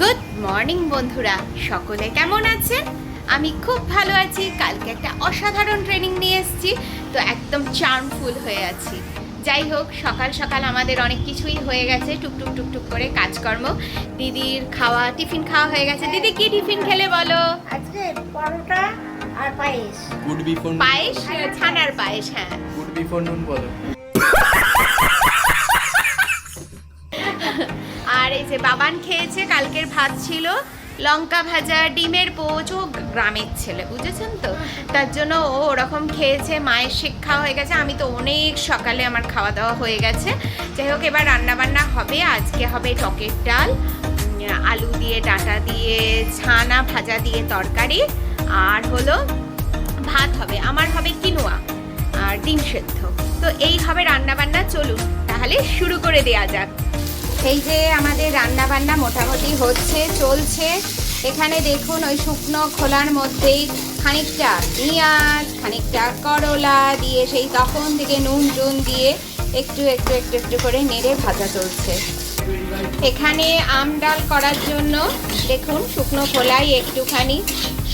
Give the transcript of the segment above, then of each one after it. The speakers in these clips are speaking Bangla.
গুড মর্নিং বন্ধুরা। সকলে কেমন আছেন? আমি খুব ভালো আছি। কালকে একটা অসাধারণ ট্রেনিং নিয়ে এসেছি তো একদম চার্মফুল হয়ে আছি। যাই হোক সকাল সকাল আমাদের অনেক কিছুই হয়ে গেছে টুকটুক টুকটুক করে কাজকর্ম। দিদির খাওয়া টিফিন খাওয়া হয়ে গেছে। দিদি কি টিফিন খেলে বলো? আজকে পরোটা আর পায়েস। গুড বিফোর পায়েস? ছানার পায়েস হ্যাঁ। গুড বিফোর নুন বলো। আর এই যে বাবান খেয়েছে, কালকের ভাত ছিল, লঙ্কা ভাজা, ডিমের পোচ, ও গ্রামের ছেলে, বুঝেছেন তো? তার জন্য ও ওরকম খেয়েছে, মায়ের শিক্ষা হয়ে গেছে, আমি তো অনেক সকালে আমার খাওয়া দাওয়া হয়ে গেছে। যাই হোক, এবার রান্নাবান্না হবে, আজকে হবে টকের ডাল আলু দিয়ে ডাঁটা দিয়ে, ছানা ভাজা দিয়ে তরকারি, আর হলো ভাত হবে, আমার হবে কিনোয়া, আর ডিম সেদ্ধ। তো এই হবে রান্না বান্না চলুন, তাহলে শুরু করে দেয়া যাক। এই যে আমাদের রান্না বান্না মোটামুটি হচ্ছে, চলছে। এখানে দেখুন ওই শুকনো খোলার মধ্যেই খানিকটা পেঁয়াজ, খানিকটা করলা দিয়ে সেই তখন থেকে নুন টুন দিয়ে একটু একটু একটু একটু করে নেড়ে ভাজা চলছে। এখানে আম ডাল করার জন্য দেখুন শুকনো খোলায় একটুখানি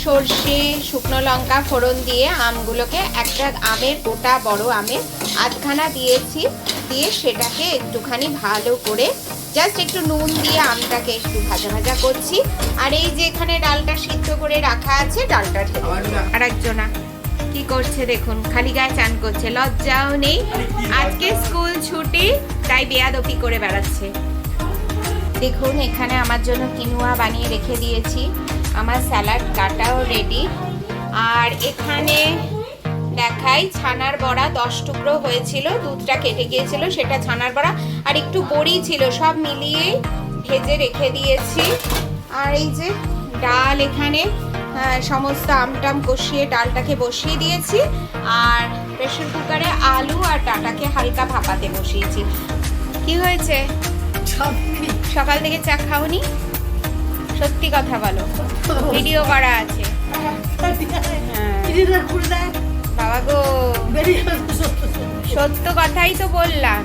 সর্ষে, শুকনো লঙ্কা ফোড়ন দিয়ে আমগুলোকে একটা আমের গোটা বড় আমের আধখানা দিয়েছি। দিয়ে সেটাকে একটুখানি ভালো করে জাস্ট একটু নুন দিয়ে আমটাকে একটু ভাজা ভাজা করছি। আর এই যে এখানে ডালটা সিদ্ধ করে রাখা আছে ডালটা ঢেলে দেবো। আর একজনা কি করছে দেখুন খালি গায়ে চান করছে লজ্জাও নেই। আজকে স্কুল ছুটি তাই বেয়াদপি করে বেড়াচ্ছে। দেখুন এখানে আমার জন্য কিনুয়া বানিয়ে রেখে দিয়েছি। আমার স্যালাড কাটাও রেডি আর এখানে দেখাই ছানার বড়া দশ টুকরো হয়েছিল দুধটা কেটে গিয়েছিল সেটা ছানার বড়া আর একটু বড়ি ছিল সব মিলিয়ে ভেজে রেখে দিয়েছি। আর এই যে ডাল এখানে আহ, সমস্ত আমটাম কষিয়ে ডালটাকে বসিয়ে দিয়েছি আর প্রেশার কুকারে আলু আর ডাটাকে হালকা ভাপাতে বসিয়েছি। কি হয়েছে? সকাল থেকে চা খাওনি? সত্যি কথা বলো ভিডিও করা আছে। হ্যাঁ। বাবা গো সত্য কথাই তো বললাম।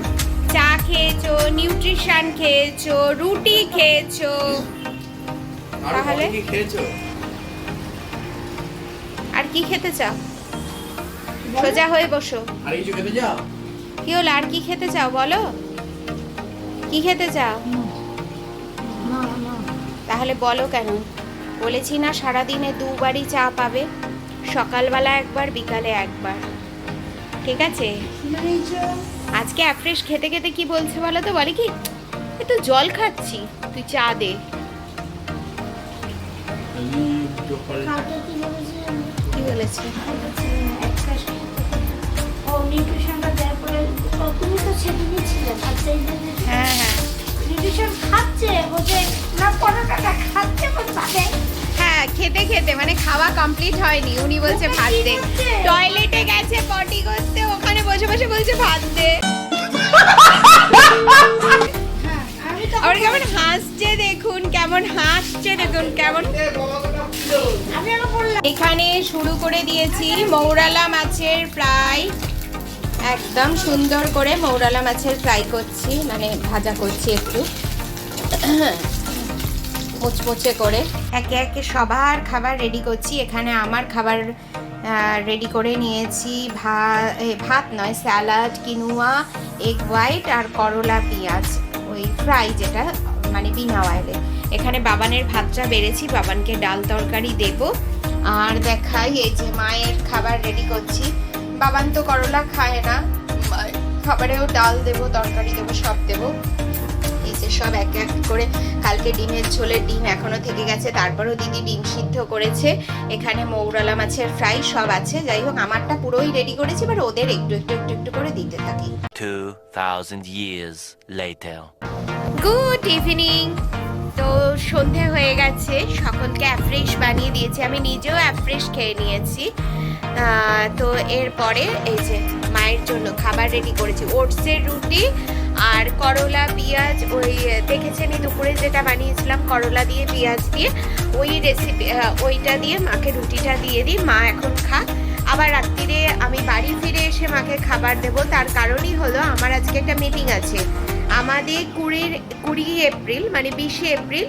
চা খেয়েছো নিউট্রিশন খেয়েছো রুটি খেয়েছো। তাহলে? খেয়েছো? আর কি খেতে চাও? সোজা হয়ে বসো। আর কিছু খেতে যাও কি হলো? আর কি খেতে চাও? বলো। কি খেতে চাও? তাহলে বলো কেন? বলেছি না সারাদিনে দুবারই চা পাবে। সকালবেলা একবার বিকালে একবার। ঠিক আছে? আজকে অ্যাফ্রেশ খেতে খেতে কি বলছে বলো তো? বলে কি একটু জল খাচ্ছি তুই চা দে। কি বলেছে? তো হ্যাঁ হ্যাঁ। খাচ্ছে না পরোটাটা খাচ্ছে হ্যাঁ খেতে খেতে মানে খাওয়া কমপ্লিট হয়নি। উনি বলছে ভাত দে। টয়লেটে গেছে পটি করতে ওখানে বসে বসে বলছে ভাত দে। হ্যাঁ আর কেমন হাসছে দেখুন কেমন হাসছে দেখুন কেমন আমি আবার বললাম। এখানে শুরু করে দিয়েছি মৌরালা মাছের ফ্রাই। একদম সুন্দর করে মৌরালা মাছের ফ্রাই করছি মানে ভাজা করছি একটু। মুচমুচে করে। একে একে সবার খাবার রেডি করছি। এখানে আমার খাবার রেডি করে নিয়েছি। ভাত ভাত নয় স্যালাড কিনুয়া এগ হোয়াইট আর করলা পেঁয়াজ। ওই ফ্রাই যেটা মানে বিনা অয়েলে এখানে বাবানের ভাতটা বেড়েছি, বাবানকে ডাল তরকারি দেব। আর দেখাই এই যে মায়ের খাবার রেডি করছি। বাবান তো করলা খায় না। খাবারেও ডাল দেবো, তরকারি দেবো, সব দেবো। যে সব এক এক করে কালকে ডিমের ঝোলের ডিম এখনও থেকে গেছে তারপরেও দিদি ডিম সিদ্ধ করেছে। এখানে মৌরালা মাছের ফ্রাই সব আছে। যাই হোক আমারটা পুরোই রেডি করেছি এবার ওদের একটু একটু একটু একটু করে দিতে থাকি। 2,000 years later. গুড ইভিনিং তো সন্ধে হয়ে গেছে সকলকে অ্যাফ্রেশ বানিয়ে দিয়েছি। আমি নিজেও অ্যাফ্রেশ খেয়ে নিয়েছি। আহ, তো এরপরে এই যে মায়ের জন্য খাবার রেডি করেছি। ওটসের রুটি আর করলা পেঁয়াজ ওই আহ, দেখেছেনই দুপুরে যেটা বানিয়েছিলাম করলা দিয়ে পেঁয়াজ দিয়ে। ওই রেসিপি ওইটা দিয়ে মাকে রুটিটা দিয়ে দিই মা এখন খাক। আবার রাত্রিরে আমি বাড়ি ফিরে এসে মাকে খাবার দেব তার কারণই হলো আমার আজকে একটা মিটিং আছে। আমাদের কুড়ির কুড়ি এপ্রিল মানে বিশে এপ্রিল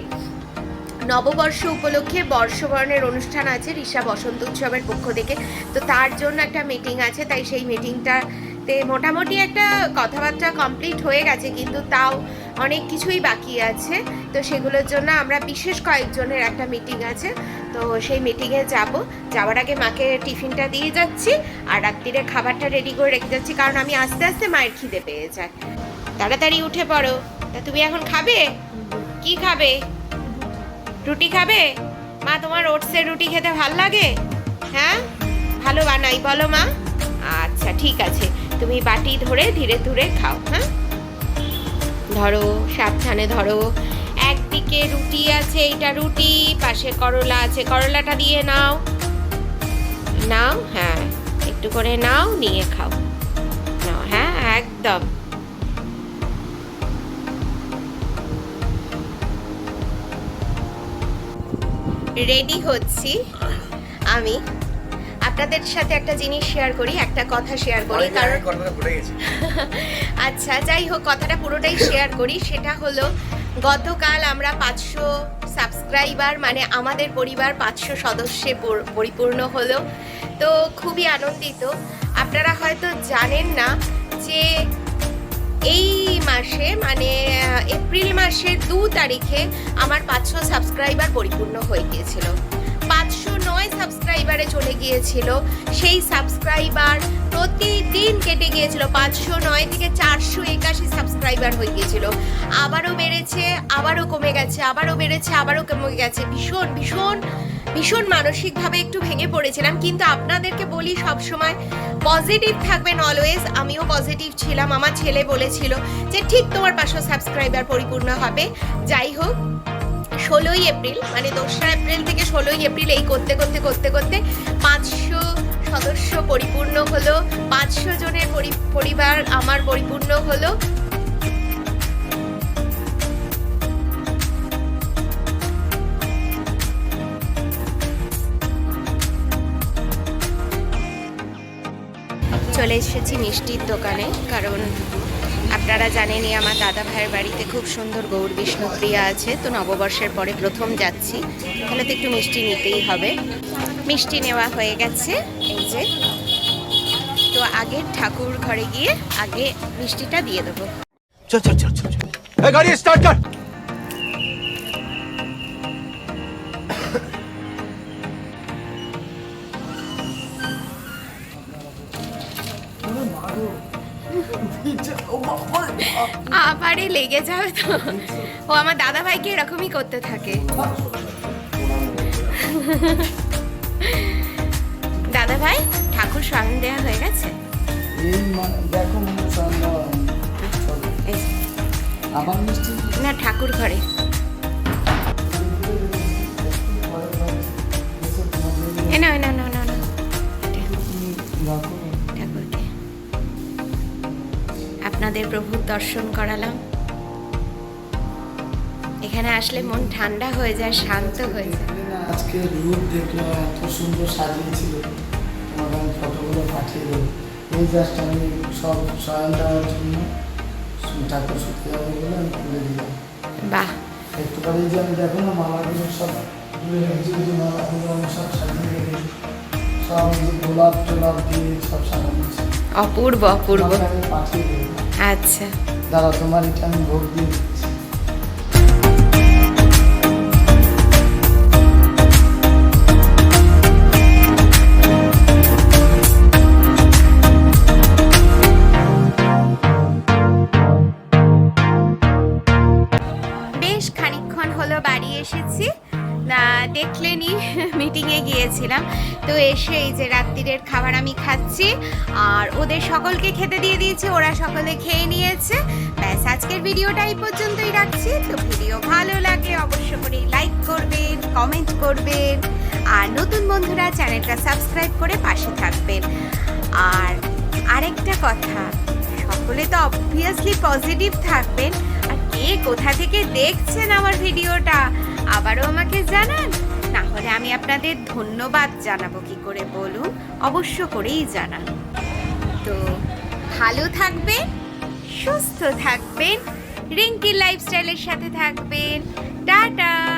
নববর্ষ উপলক্ষে বর্ষবরণের অনুষ্ঠান আছে ঋষা বসন্ত উৎসবের পক্ষ থেকে। তো তার জন্য একটা মিটিং আছে তাই সেই মিটিংটাতে মোটামুটি একটা কথাবার্তা কমপ্লিট হয়ে গেছে, কিন্তু তাও অনেক কিছুই বাকি আছে। তো সেগুলোর জন্য আমরা বিশেষ কয়েকজনের একটা মিটিং আছে। তো সেই মিটিংয়ে যাব। যাওয়ার আগে মাকে টিফিনটা দিয়ে যাচ্ছি আর রাত্রিরে খাবারটা রেডি করে রেখে যাচ্ছি, কারণ আমি আস্তে আস্তে মায়ের খিদে পেয়ে যায় তাড়াতাড়ি উঠে পড়ো। তা তুমি এখন খাবে? কি খাবে? রুটি খাবে? মা, তোমার ওটসের রুটি খেতে ভালো লাগে? হ্যাঁ? ভালো বানাই, বলো মা। আচ্ছা ঠিক আছে। তুমি বাটি ধরে ধীরে ধীরে খাও হ্যাঁ? ধরো, সাবধানে ধরো। একদিকে রুটি আছে, এইটা রুটি, পাশে করলা আছে, করলাটা দিয়ে নাও। নাও হ্যাঁ একটু করে নাও, নিয়ে খাও। নাও হ্যাঁ একদম। রেডি হচ্ছি আমি। আপনাদের সাথে একটা জিনিস শেয়ার করি একটা কথা শেয়ার করি কারণ আচ্ছা যাই হোক কথাটা পুরোটাই শেয়ার করি। সেটা হলো গতকাল আমরা পাঁচশো সাবস্ক্রাইবার মানে আমাদের পরিবার পাঁচশো সদস্যে পরিপূর্ণ হলো। তো খুবই আনন্দিত। আপনারা হয়তো জানেন না যে এই মাসে মানে এপ্রিল মাসের দু তারিখে আমার পাঁচশো সাবস্ক্রাইবার পরিপূর্ণ হয়ে গিয়েছিল। পাঁচশো নয় সাবস্ক্রাইবারে চলে গিয়েছিল। সেই সাবস্ক্রাইবার প্রতিদিন কেটে গিয়েছিল পাঁচশো নয় থেকে চারশো একাশি সাবস্ক্রাইবার হয়ে গিয়েছিল। আবারও বেড়েছে, আবারও কমে গেছে, আবারও বেড়েছে, আবারও কমে গেছে। ভীষণ ভীষণ ভীষণ মানসিকভাবে একটু ভেঙে পড়েছিলাম। কিন্তু আপনাদেরকে বলি সব সময় পজিটিভ থাকবেন অলওয়েজ আমিও পজিটিভ ছিলাম। আমার ছেলে বলেছিল যে, ঠিক তোমার পাঁচশো সাবস্ক্রাইবার পরিপূর্ণ হবে। যাই হোক ষোলোই এপ্রিল মানে দোসরা এপ্রিল থেকে ষোলোই এপ্রিল এই করতে করতে করতে করতে পাঁচশো সদস্য পরিপূর্ণ হলো, পাঁচশো জনের পরি- পরিবার আমার পরিপূর্ণ হলো। চলে এসেছি মিষ্টির দোকানে, কারণ আপনারা জানেনই আমার দাদা ভাইয়ের বাড়িতে খুব সুন্দর গৌর বিষ্ণুপ্রিয়া আছে। তো নববর্ষের পরে প্রথম যাচ্ছি। তাহলে তো একটু মিষ্টি নিতেই হবে। মিষ্টি নেওয়া হয়ে গেছে। এই যে। তো আগে ঠাকুর ঘরে গিয়ে আগে মিষ্টিটা দিয়ে দেবো। চল চল চল চল গাড়ি স্টার্ট কর। আবারে লেগে যাবে তো। ও আমার দাদা ভাইকে এরকমই করতে থাকে। দাদা ভাই ঠাকুর স্মরণ দেওয়া হয়ে গেছে? মানে না ঠাকুর ঘরে। এ না না আপনাদের প্রভুর দর্শন করালাম। এখানে আসলে মন ঠান্ডা হয়ে যায় শান্ত হয়ে যায়। আজকে রূপ দেখল এত সুন্দর সাজিয়েছিল। তোমাকে আমি ফটোগুলো পাঠিয়ে দেবো এই জাস্ট আমি সব দেওয়ার জন্য ঠাকুর শুতে যাবে বলে আমি খুলে দিলাম। বাহ। একটু পরে যে আমি দেখো না মালাগুলো সব তুলে রেখেছি ওই মালাগুলো আমি সব সাজিয়ে রেখেছি। সব গোলাপ টোলাপ দিয়ে সব সাজানো অপূর্ব অপূর্ব। তোমাকে পাঠিয়ে দেবো আচ্ছা। দাদা তোমার এটা আমি ভোগ দিয়ে মিটিংয়ে গিয়েছিলাম। তো এসে এই যে রাত্রিরের খাবার আমি খাচ্ছি, আর ওদের সকলকে খেতে দিয়ে দিয়েছি, ওরা সকলে খেয়ে নিয়েছে। ব্যাস, আজকের ভিডিওটা এই পর্যন্তই রাখছি। তো ভিডিও ভালো লাগলে অবশ্য করে লাইক করবেন, কমেন্ট করবেন, আর নতুন বন্ধুরা চ্যানেলটা সাবস্ক্রাইব করে পাশে থাকবেন। আর আরেকটা কথা, সকলে তো অবভিয়াসলি পজিটিভ থাকবেন, আর কে কোথা থেকে দেখছেন আমার ভিডিওটা, আবারও আমাকে জানান। না হলে আমি আপনাদের ধন্যবাদ জানাব কি করে বলুন? অবশ্য করেই জানান। তো ভালো থাকবেন, সুস্থ থাকবেন, রিঙ্কি লাইফস্টাইলের সাথে থাকবেন। টাটা!